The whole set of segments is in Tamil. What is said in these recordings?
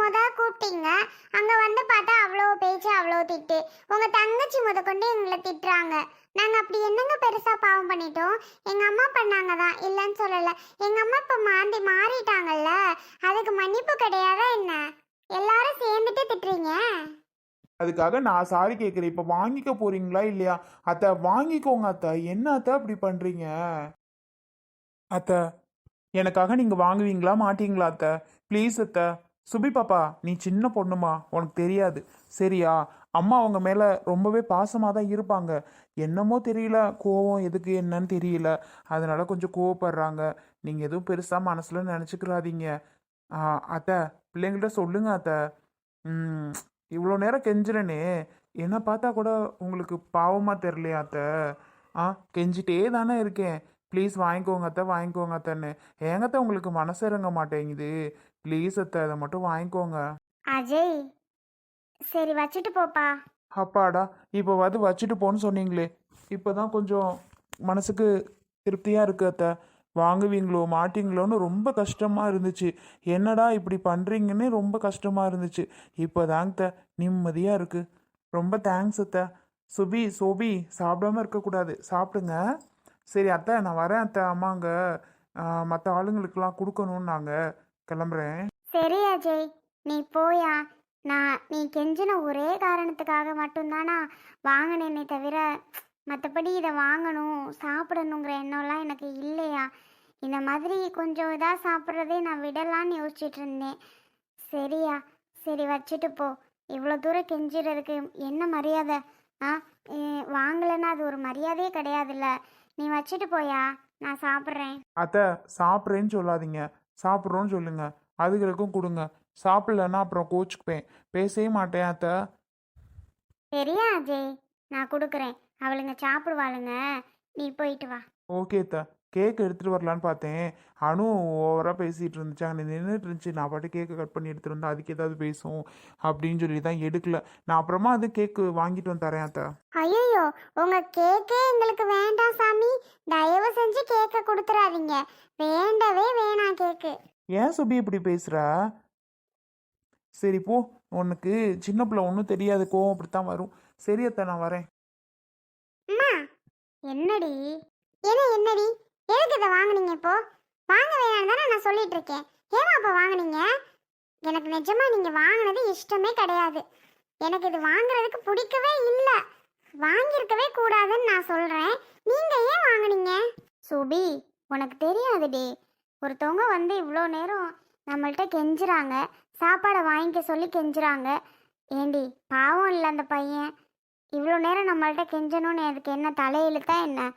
முத கூப்பிட்டீங்க. அங்க வந்து பார்த்தா அவ்வளோ பேச்சு அவ்வளோ திட்டு. உங்க தங்கச்சி முத கொண்டு எங்களை திட்டுறாங்க. நாங்கள் அப்படி என்னங்க பெருசாக பாவம் பண்ணிட்டோம்? எங்கள் அம்மா பண்ணாங்க தான். இல்லைன்னு சொல்லலை. எங்கள் அம்மா இப்போ மாந்தி மாறிட்டாங்கல்ல. அதுக்கு மன்னிப்பு கிடையாதா என்ன? எல்லாரும் சேர்ந்துட்டு திட்டுறீங்க? அதுக்காக நான் சாரி கேட்குறேன் இப்போ வாங்கிக்க போறீங்களா இல்லையா? அத்தை வாங்கிக்கோங்க அத்தை. என்ன அத்தை அப்படி பண்ணுறீங்க அத்தை எனக்காக நீங்கள் வாங்குவீங்களா மாட்டீங்களா அத்தை? ப்ளீஸ் அத்தை. சுபி பாப்பா நீ சின்ன பொண்ணுமா? உனக்கு தெரியாது. சரியா? அம்மா அவங்க மேல ரொம்பவே பாசமாக தான் இருப்பாங்க. என்னமோ தெரியல கோவம் எதுக்கு என்னன்னு தெரியல. அதனால கொஞ்சம் கோவப்படுறாங்க. நீங்க எதுவும் பெருசா மனசுல நினைச்சுக்கிறாதீங்க. ஆ, அத்தை பிள்ளைங்கள்ட்ட சொல்லுங்க அத்தை. ம் இவ்வளோ நேரம் கெஞ்சிறனே. என்ன பார்த்தா கூட உங்களுக்கு பாவமாக தெரிலையா அத்தை. ஆ கெஞ்சிட்டே தானே இருக்கேன். ப்ளீஸ் வாங்கிக்கோங்க அத்தை வாங்கிக்கோங்க அத்தைன்னு. ஏங்கத்த உங்களுக்கு மனசு இறங்க மாட்டேங்குது. ப்ளீஸ் அத்தை அதை மட்டும் வாங்கிக்கோங்க. அஜய் சரி வச்சுட்டு போப்பா. அப்பாடா இப்போ வந்து வச்சுட்டு போன்னு சொன்னீங்களே. இப்போ தான் கொஞ்சம் மனசுக்கு திருப்தியாக இருக்கு அத்தை. வாங்குவீங்களோ மாட்டீங்களோன்னு ரொம்ப கஷ்டமாக இருந்துச்சு. என்னடா இப்படி பண்ணுறீங்கன்னு ரொம்ப கஷ்டமாக இருந்துச்சு. இப்போ தாங்க நிம்மதியாக இருக்குது ரொம்ப தேங்க்ஸ் அத்தை. சுபி சோபி சாப்பிடாம இருக்கக்கூடாது. சாப்பிடுங்க. சரி அத்தை நான் வரேன் அத்தை அம்மாங்க. மற்ற ஆளுங்களுக்கெல்லாம் கொடுக்கணும்னு நாங்கள் கிளம்புறேன். சரி அஜய். நீ போயா? நான் நீ கெஞ்சின ஒரே காரணத்துக்காக மட்டும்தானா வாங்கினேனே தவிர மற்றபடி இதை வாங்கணும் சாப்பிடணுங்கிற எண்ணம்லாம் எனக்கு இல்லையா? இந்த மாதிரி கொஞ்சம் இதாக சாப்பிட்றதே நான் விடலான்னு யோசிச்சுட்டு இருந்தேன். சரியா சரி வச்சுட்டு போ. இவ்வளோ தூரம் கெஞ்சிறதுக்கு என்ன மரியாதை? ஆ வாங்கலைன்னா அது ஒரு மரியாதையே கிடையாதுல்ல. நீ வச்சுட்டு போயா? நான் சாப்பிட்றேன். அத்தை சாப்பிட்றேன்னு சொல்லாதீங்க. சாப்பிட்றோன்னு சொல்லுங்க. அதுகளுக்கும் கொடுங்க. சாப்பிட்லன்னா அப்புறம் கோச்சுக்குப்பேன் பேசவே மாட்டேன் அத்தை. சரியா அஜய்? நான் கொடுக்குறேன். அவளுங்க சாப்பிடுவாளுங்க. நீ போயிட்டு வா. ஓகே அத்தை. கேக் எடுத்துகிட்டு வரலான்னு பார்த்தேன். அனு ஓவராக பேசிகிட்டு இருந்துச்சு. அங்கே நின்றுட்டு இருந்துச்சு. நான் பாட்டு கேக்கை கட் பண்ணி எடுத்துகிட்டு வந்தா அதுக்கு ஏதாவது பேசும் அப்படின்னு சொல்லி தான் எடுக்கல. நான் அப்புறமா அது கேக்கு வாங்கிட்டு வந்து தரேன் அத்தை. ஐயோ உங்க கேக்கே எங்களுக்கு வேண்டாம் சாமி. தயவு செஞ்சு கேக்க கொடுத்துறாதீங்க. வேண்டவே வேணாம் கேக்கு. ஏன் சுபி இப்படி பேசுகிற சரி போ. உனக்கு சின்ன பிள்ளை ஒன்றும் தெரியாது. கோவம் அப்படித்தான் வரும். சரி அத்தை நான் வரேன். அம்மா என்னடி? என்ன என்னடி? எதுக்கு இதை வாங்குனீங்க இப்போ? வாங்க வேணாம் தானே நான் சொல்லிட்டு இருக்கேன் ஏமா அப்போ வாங்குனீங்க? எனக்கு நிஜமா நீங்க வாங்கினது இஷ்டமே கிடையாது. எனக்கு இது வாங்குறதுக்கு பிடிக்கவே இல்லை. வாங்கியிருக்கவே கூடாதுன்னு நான் சொல்றேன். நீங்க ஏன் வாங்குனீங்க? சுபி உனக்கு தெரியாதுடி ஒருத்தவங்க வந்து இவ்வளோ நேரம் நம்மள்ட்ட கெஞ்சுறாங்க. சாப்பாடை வாங்கிக்க சொல்லி கெஞ்சுறாங்க. ஏண்டி பாவம் இல்லை அந்த பையன். இவ்வளோ நேரம் நம்மள்ட்ட கெஞ்சணும்னு அதுக்கு என்ன தலையெழுத்தா என்ன?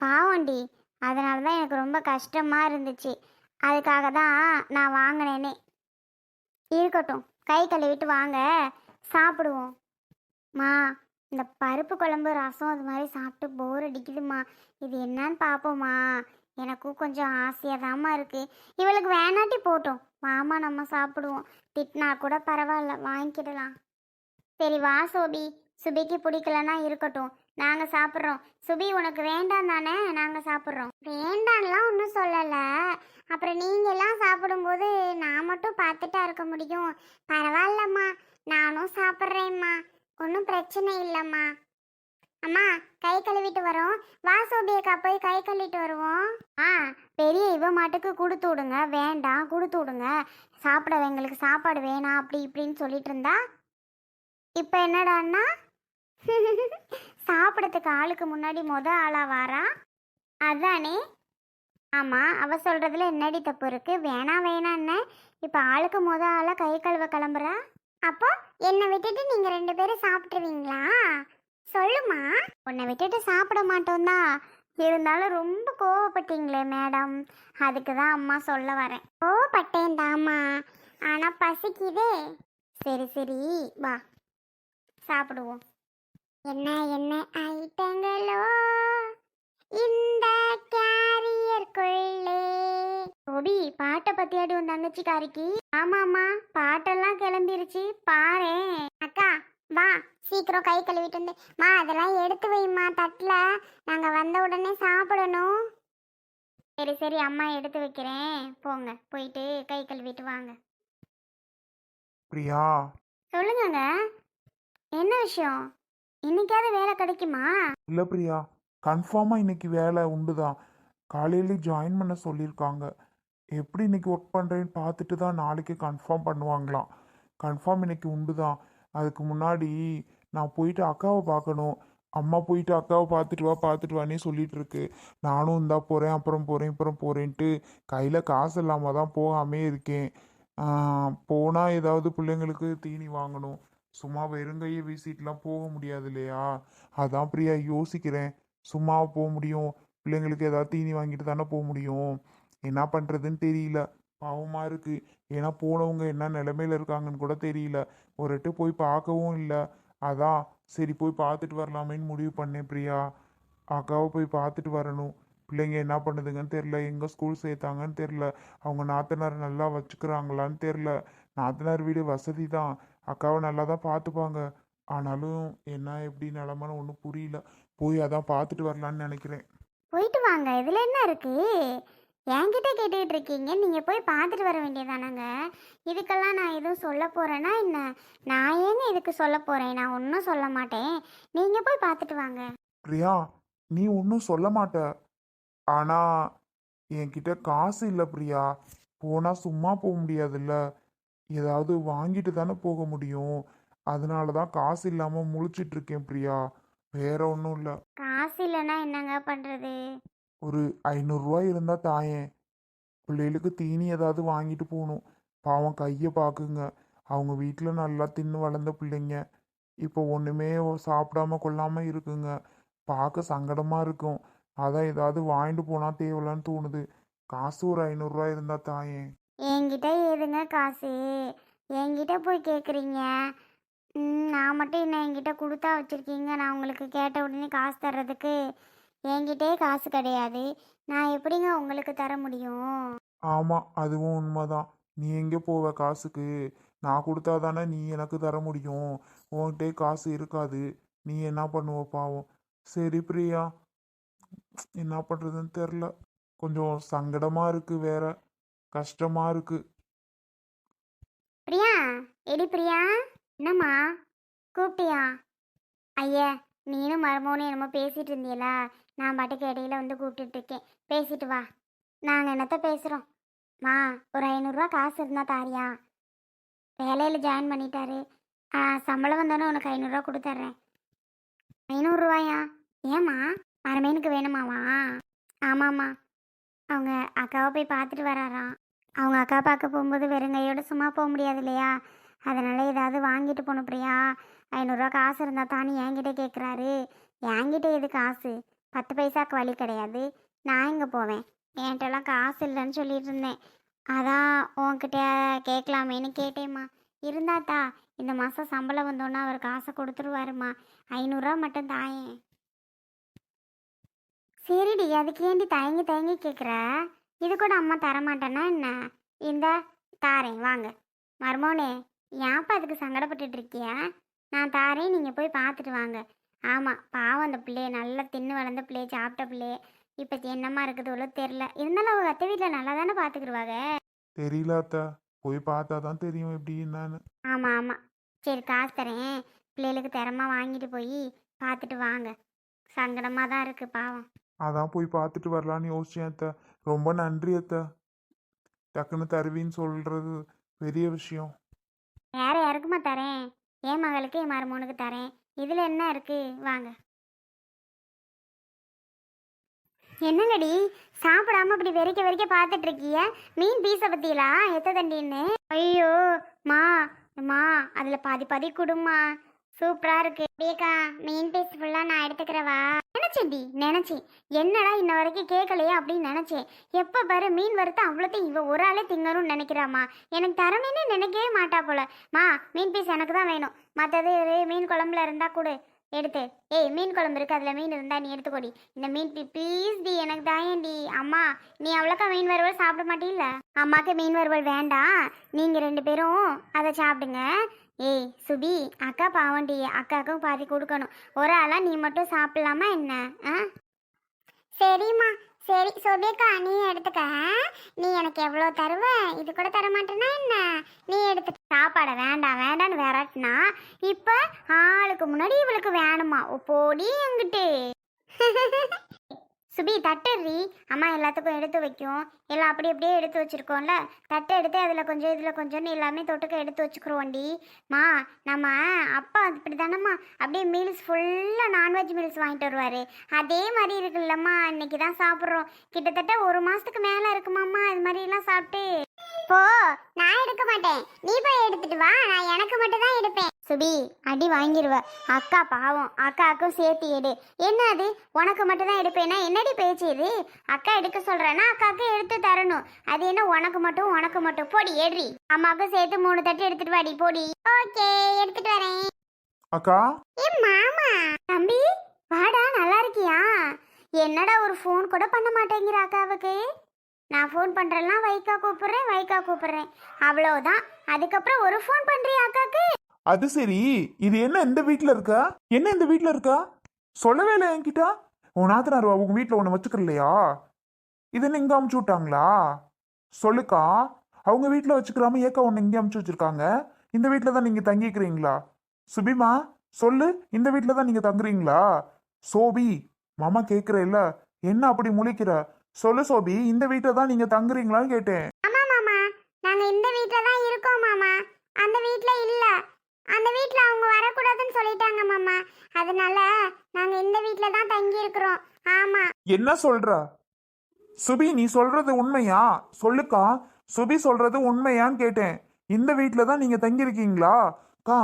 பாவண்டி அதனால தான் எனக்கு ரொம்ப கஷ்டமாக இருந்துச்சு. அதுக்காக தான் நான் வாங்கினேனே. இருக்கட்டும் கை கழுவிட்டு வாங்க. சாப்பிடுவோம். மா இந்த பருப்பு குழம்பு ரசம் அது மாதிரி சாப்பிட்டு போர் அடிக்குதுமா. இது என்னன்னு பார்ப்போம்மா. எனக்கும் கொஞ்சம் ஆசையாக தாம்மா இருக்குது இவளுக்கு வேணாட்டி போட்டோம். வாமா நம்ம சாப்பிடுவோம். திட்டினா கூட பரவாயில்ல வாங்கிக்கிடலாம். சரி வா சோபி. சுபிக்கு பிடிக்கலன்னா இருக்கட்டும். நாங்க சாப்பிட்றோம். சுபி உனக்கு வேண்டாம் தானே? நாங்க சாப்பிட்றோம். வேண்டாம்லாம் ஒன்றும் சொல்லலை. அப்புறம் நீங்க எல்லாம் சாப்பிடும்போது நான் மட்டும் பார்த்துட்டா இருக்க முடியும். பரவாயில்லம்மா. நானும் சாப்பிட்றேம்மா. ஒன்றும் பிரச்சனை இல்லைம்மா. அம்மா கை கழுவிட்டு வரோம். வா சோபியக்கா போய் கை கழுவிட்டு வருவோம். ஆ பெரிய இவ மாட்டுக்கு கொடுத்து விடுங்க. வேண்டாம் கொடுத்து விடுங்க. சாப்பிட எங்களுக்கு சாப்பாடு வேணாம் அப்படி இப்படின்னு சொல்லிட்டு இருந்தா இப்போ என்னடான்னா? சாப்பிட்றதுக்கு ஆளுக்கு முன்னாடி மொத ஆளாக வாரா? அதானே? ஆமாம் அவ சொல்கிறதுல என்னடி தப்பு இருக்குது வேணாம் வேணான்னு இப்போ ஆளுக்கு மொதல் ஆளாக கை கழுவ கிளம்புறா? அப்போ என்னை விட்டுட்டு நீங்கள் ரெண்டு பேரும் சாப்பிட்ருவீங்களா சொல்லுமா உன்னை விட்டுட்டு சாப்பிட மாட்டோம்தான் இருந்தாலும் ரொம்ப கோவப்பட்டீங்களே மேடம். அதுக்கு தான் அம்மா சொல்ல வரேன். கோவப்பட்டேன் தாம்மா ஆனால் பசிக்குதே. சரி சரி. வா. சாப்பிடுவோம். என்ன என்ன ஐட்டங்களோ? இந்த கேரியர்க்குள்ளே. ஒடி பாட்டை பத்தியாடி உன் தங்கச்சிக்காரிக்கு ஆமாம்மா பாட்டெல்லாம் கிளம்பிருச்சு. பாரேன் அக்கா வா. சீக்கிரம் கை கழுவிட்டு வந்து. மா அதெல்லாம் எடுத்து வைம்மா தட்டில். நாங்கள் வந்த உடனே சாப்பிடணும். சரி சரி அம்மா எடுத்து வைக்கிறேன். போங்க போயிட்டு கை கழுவிட்டு வாங்க. பிரியா. சொல்லுங்கங்க என்ன விஷயம்? இன்னைக்காவது வேலை கிடைக்குமா? இல்லை பிரியா. கன்ஃபார்மாக இன்னைக்கு வேலை உண்டுதான் காலையில ஜாயின் பண்ண சொல்லியிருக்காங்க. எப்படி இன்னைக்கு ஒர்க் பண்ணுறேன்னு பார்த்துட்டு தான் நாளைக்கு கன்ஃபார்ம் பண்ணுவாங்களாம். கன்ஃபார்ம் இன்னைக்கு உண்டுதான் அதுக்கு முன்னாடி நான் போயிட்டு அக்காவை பார்க்கணும். அம்மா போயிட்டு அக்காவை பார்த்துட்டு வா பார்த்துட்டு வானே சொல்லிட்டு இருக்கு. நானும் இந்தா போகிறேன் அப்புறம் போகிறேன் அப்புறம் போகிறேன்ட்டு கையில் காசு இல்லாமல் தான் போகாமே இருக்கேன். போனால் ஏதாவது பிள்ளைங்களுக்கு தீனி வாங்கணும். சும்மா வெறுங்கையை வீசிட்டுலாம் போக முடியாது இல்லையா அதான் பிரியா யோசிக்கிறேன். சும்மா போக முடியும். பிள்ளைங்களுக்கு ஏதாவது தீனி வாங்கிட்டு தானே போக முடியும். என்ன பண்ணுறதுன்னு தெரியல. பாவமாக இருக்குது ஏன்னா போனவங்க என்ன நிலமையில இருக்காங்கன்னு கூட தெரியல. ஒரு எட்டு போய் பார்க்கவும் இல்லை. அதான் சரி போய் பார்த்துட்டு வரலாமேன்னு முடிவு பண்ணேன் பிரியா. அக்காவை போய் பார்த்துட்டு வரணும். பிள்ளைங்க என்ன பண்ணுதுங்கன்னு தெரில எங்கே ஸ்கூல் சேர்த்தாங்கன்னு தெரில அவங்க நாத்தனார் நல்லா வச்சுக்கிறாங்களான்னு தெரில நாத்தனார் வீடு வசதி தான் அக்காவை நல்லா தான் பார்த்துப்பாங்க ஆனாலும் என்ன எப்படி நிலமன்னு ஒன்றும் புரியல. போய் அதான் பார்த்துட்டு வரலான்னு நினைக்கிறேன். போயிட்டு வாங்க. இதில் என்ன இருக்கு? என்கிட்ட கேட்டுக்கிட்டு இருக்கீங்க. நீங்கள் போய் பார்த்துட்டு வர வேண்டியதானங்க இதுக்கெல்லாம் நான் எதுவும் சொல்ல போகிறேன்னா என்ன? நான் ஏங்க இதுக்கு சொல்ல போகிறேன் நான் ஒன்றும் சொல்ல மாட்டேன். நீங்கள் போய் பார்த்துட்டு வாங்க. பிரியா நீ ஒன்றும் சொல்ல மாட்ட. ஆனால் என்கிட்ட காசு இல்லை பிரியா. போனால் சும்மா போக முடியாதுல்ல. ஏதாவது வாங்கிட்டு தானே போக முடியும். அதனால தான் காசு இல்லாமல் முழிச்சிட்டு இருக்கேன் பிரியா. வேற ஒன்றும் இல்லை. காசு இல்லைன்னா என்னங்க பண்ணுறது ஒரு ஐநூறுரூவா இருந்தால் தாயேன். பிள்ளைகளுக்கு தீனி ஏதாவது வாங்கிட்டு போகணும். பாவம் கையை பார்க்குங்க. அவங்க வீட்டில் நல்லா தின்னு வளர்ந்த பிள்ளைங்க. இப்போ ஒன்றுமே சாப்பிடாம கொள்ளாமல் இருக்குங்க. பார்க்க சங்கடமாக இருக்கும். அதான் ஏதாவது வாங்கிட்டு போனால் தேவலான்னு தோணுது. காசு ஒரு ஐநூறுரூவா இருந்தால் தாயேன். என்கிட்ட எதுங்க காசு. என்கிட்ட போய் கேட்குறீங்க நான் மட்டும் என்ன என்கிட்ட கொடுத்தா வச்சுருக்கீங்க? நான் உங்களுக்கு கேட்ட உடனே காசு தர்றதுக்கு என்கிட்டே காசு கிடையாது. நான் எப்படிங்க உங்களுக்கு தர முடியும்? ஆமாம் அதுவும் உண்மைதான். நீ எங்கே போவ காசுக்கு? நான் கொடுத்தா தானே நீ எனக்கு தர முடியும். உன்கிட்டே காசு இருக்காது. நீ என்ன பண்ணுவ பாவம்? சரி பிரியா. என்ன பண்ணுறதுன்னு தெரில. கொஞ்சம் சங்கடமாக இருக்குது வேற. கஷ்டமா இருக்கு. பிரியா எடி பிரியா என்னம்மா? கூப்பிட்டியா? ஐயா நீனும் மருமோனும் என்னமோ பேசிட்டு இருந்தியல நான் பாட்டுக்கு இடையில வந்து கூப்பிட்டுட்டு இருக்கேன். பேசிட்டு வா. நாங்கள் என்னத்த பேசுகிறோம் மா ஒரு ஐநூறுரூவா காசு இருந்தா தாரியா? வேலையில் ஜாயின் பண்ணிட்டாரு. சம்பளம் வந்தோன்னே உனக்கு ஐநூறுரூவா கொடுத்துட்றேன் ஐநூறுரூவாயா? ஏம்மா மரமேனுக்கு வேணுமாவா? ஆமாம்மா. அவங்க அக்காவை போய் பார்த்துட்டு வராராம். அவங்க அக்கா பார்க்க போகும்போது வெறுங்கையோடு சும்மா போக முடியாது இல்லையா? அதனால் ஏதாவது வாங்கிட்டு போகணும் பிரியா. ஐநூறுரூவா காசு இருந்தால் தானே என்கிட்ட கேட்குறாரு. என்கிட்ட எது காசு? பத்து பைசாக்கு வழி கிடையாது. நான் எங்கே போவேன்? என்கிட்டலாம் காசு இல்லைன்னு சொல்லிட்டு இருந்தேன். அதான் உன்கிட்ட கேட்கலாமேன்னு கேட்டேம்மா. இருந்தாத்தா இந்த மாதம் சம்பளம் வந்தோன்னா அவர் காசை கொடுத்துருவாருமா ஐநூறுரூவா மட்டும் தாயேன். சரிடி அதுக்கு ஏண்டி தயங்கி தயங்கி கேட்குற இது கூட அம்மா தரமாட்டேன்னா என்ன? இந்த தாரேன் வாங்க. மர்மோனே ஏன்ப்பா அதுக்கு சங்கடப்பட்டுட்டு இருக்கியா நான் தாரேன் நீங்கள் போய் பார்த்துட்டு வாங்க. ஆமாம் பாவம் அந்த பிள்ளைய. நல்லா தின்னு வளர்ந்த பிள்ளைய சாப்பிட்ட பிள்ளைய. இப்போ என்னம்மா இருக்குது உள்ள தெரில. இருந்தாலும் அவங்க அத்தை வீட்டில் நல்லா தானே பார்த்துக்கிடுவாங்க தெரியல அத்தை. போய் பார்த்தா தான் தெரியும் எப்படி என்னன்னு. ஆமாம் ஆமாம் சரி காசு தரேன். பிள்ளைகளுக்கு திறமா வாங்கிட்டு போய் பார்த்துட்டு வாங்க. சங்கடமாக தான் இருக்குது பாவம். அதான் போய் பார்த்துட்டு வரலான்னு யோசிச்சேன் அத்தை. ரொம்ப நன்றி அத்தை. டக்குன்னு தருவின்னு சொல்றது பெரிய விஷயம். வேற யாருக்குமா தரேன்? என் மகளுக்கு என் மருமகனுக்கு தரேன். இதில் என்ன இருக்கு? வாங்க. என்னங்கடி? சாப்பிடாம இப்படி வெறிக்க வெறிக்க பார்த்துட்டு இருக்கிய? மீன் பீஸை பத்தியலா? எத்த தண்டின்னு? ஐயோ மா மா அதில் பாதி பாதி கொடுமா சூப்பரா இருக்கு. அப்படியேக்கா மீன் பீஸ் ஃபுல்லா நான் எடுத்துக்கிறவா? நினைச்சேன்டி நினைச்சேன். என்னடா இன்ன வரைக்கும் கேட்கலையா அப்படின்னு நினைச்சேன். எப்ப பாரு மீன் வறுத்து அவ்வளோத்தையும் இவ ஒரு ஆளே திங்கணும்னு நினைக்கிறாமா எனக்கு தரமேனே நினைக்கவே மாட்டா போல. மா மீன் பீஸ் எனக்கு தான் வேணும். மற்றது மீன் குழம்புல இருந்தா கொடு. எடுத்து. ஏய் மீன் குழம்பு இருக்கு அதில் மீன் இருந்தால் நீ எடுத்துக்கோடி. இந்த மீன் பீ ப்ளீஸ் டி எனக்கு தாயேன்டி அம்மா நீ அவ்வளோக்கா மீன் வறுவல் சாப்பிட மாட்டீல்ல? அம்மாக்கு மீன் வறுவல் வேண்டாம். நீங்கள் ரெண்டு பேரும் அதை சாப்பிடுங்க. ஏய் சுபி அக்கா பாவண்டி அக்காவுக்கும் பாதி கொடுக்கணும். ஒரு ஆளாக நீ மட்டும் சாப்பிடலாமா என்ன? ஆ? சரிம்மா. சரி சுபிக்கா நீ எடுத்துக்க. நீ எனக்கு எவ்வளோ தருவ? இது கூட தர மாட்டேன்னா என்ன? நீ எடுத்து சாப்பாடை வேண்டாம் வேண்டான்னு விரட்டினா இப்போ ஆளுக்கு முன்னாடி இவளுக்கு வேணுமா? ஓ, போடி எங்கிட்டு. சுபி தட்டுறி அம்மா எல்லாத்துக்கும் எடுத்து வைக்கும். எல்லாம் அப்படி அப்படியே எடுத்து வச்சுருக்கோம்ல. தட்டை எடுத்து அதில் கொஞ்சம் இதில் கொஞ்சம்னு எல்லாமே தொட்டுக்க எடுத்து வச்சுக்கிறோண்டி மா நம்ம அப்பா இப்படி தானம்மா அப்படியே மீல்ஸ் ஃபுல்லாக நான்வெஜ் மீல்ஸ் வாங்கிட்டு வருவார். அதே மாதிரி இருக்குல்லம்மா. இன்னைக்கு தான் சாப்பிட்றோம். கிட்டத்தட்ட ஒரு மாதத்துக்கு மேலே இருக்குமாம்மா. இது மாதிரிலாம் சாப்பிட்டு. போ நான் எடுக்க மாட்டேன். நீ போய் எடுத்துட்டு வா. நான் எனக்கு மட்டும் தான் எடுப்பேன். சுபி அடி வாங்கிடுவ அக்கா பாவம் அக்காவுக்கும் சேர்த்து எடு. என்ன அது? உனக்கு மட்டும் தான் எடுப்பேன்னா என்னடி பேச்சு இது? அக்கா எடுக்க சொல்றேன்னா அக்காவுக்கு எடுத்து தரணும். அது என்ன உனக்கு மட்டும் உனக்கு மட்டும்? போடி ஏறி அம்மாவுக்கும் சேர்த்து மூணு தட்டு எடுத்துட்டு வாடி போடி. ஓகே எடுத்துட்டு வரேன். அக்கா? ஏ மாமா. தம்பி வாடா நல்லா இருக்கியா? என்னடா ஒரு ஃபோன் கூட பண்ண மாட்டேங்கிற அக்காவுக்கு? நான் ஃபோன் பண்றேன்லாம் வைக்கா கூப்பிடுறேன் வைக்கா கூப்பிடுறேன். அவ்வளவுதான். அதுக்கப்புறம் ஒரு ஃபோன் பண்றியா அக்காக்கு? அது சரி. இது என்ன இந்த வீட்டில் இருக்கா? என்ன இந்த வீட்டில் இருக்கா? சொல்லவே இல்லை என்கிட்ட? உன் நாத்தனார் உங்க வீட்டில் ஒன்று வச்சுக்கலையா? இது என்ன இங்க அமுச்சு விட்டாங்களா? சொல்லுக்கா. அவங்க வீட்டில் வச்சுக்கிறாம ஏக்கா ஒன்று இங்கே அமுச்சு வச்சிருக்காங்க? இந்த வீட்டில் தான் நீங்க தங்கிக்கிறீங்களா? சுபிமா சொல்லு. இந்த வீட்டில் தான் நீங்க தங்குறீங்களா? சோபி மாமா கேட்குற இல்ல. என்ன அப்படி முழிக்கிற? சொல்லு சோபி இந்த வீட்டில் தான் நீங்க தங்குறீங்களான்னு கேட்டேன். ஆமா மாமா. நாங்க இந்த வீட்டில் தான் இருக்கோம் மாமா. அந்த வீட்டில் இல்லை. அந்த வீட்டில் அவங்க வரக்கூடாதுன்னு சொல்லிட்டாங்க மாமா. அதனால நாங்க இந்த வீட்டில் தான் தங்கி இருக்கிறோம் ஆமா. என்ன சொல்ற? சுபி நீ சொல்றது உண்மையா? சொல்லுக்கா. சுபி சொல்றது உண்மையான்னு கேட்டேன். இந்த வீட்டில் தான் நீங்க தங்கியிருக்கீங்களா? கா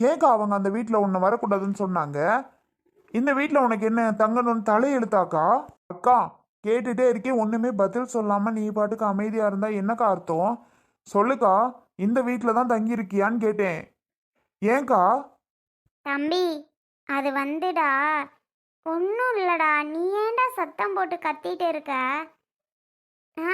ஏக்கா அவங்க அந்த வீட்டில் உன்னை வரக்கூடாதுன்னு சொன்னாங்க? இந்த வீட்டில் உனக்கு என்ன தங்கணும்னு தலையெழுத்தாக்கா? அக்கா கேட்டுட்டே இருக்கேன் ஒன்றுமே பதில் சொல்லாமல் நீ பாட்டுக்கு அமைதியாக இருந்தால் என்னக்கா அர்த்தம்? சொல்லுக்கா இந்த வீட்டில் தான் தங்கியிருக்கியான்னு கேட்டேன். ஏங்கா? தம்பி அது வந்துடா. ஒன்றும் இல்லடா. நீ ஏன்டா சத்தம் போட்டு கத்திட்டு இருக்க? ஆ?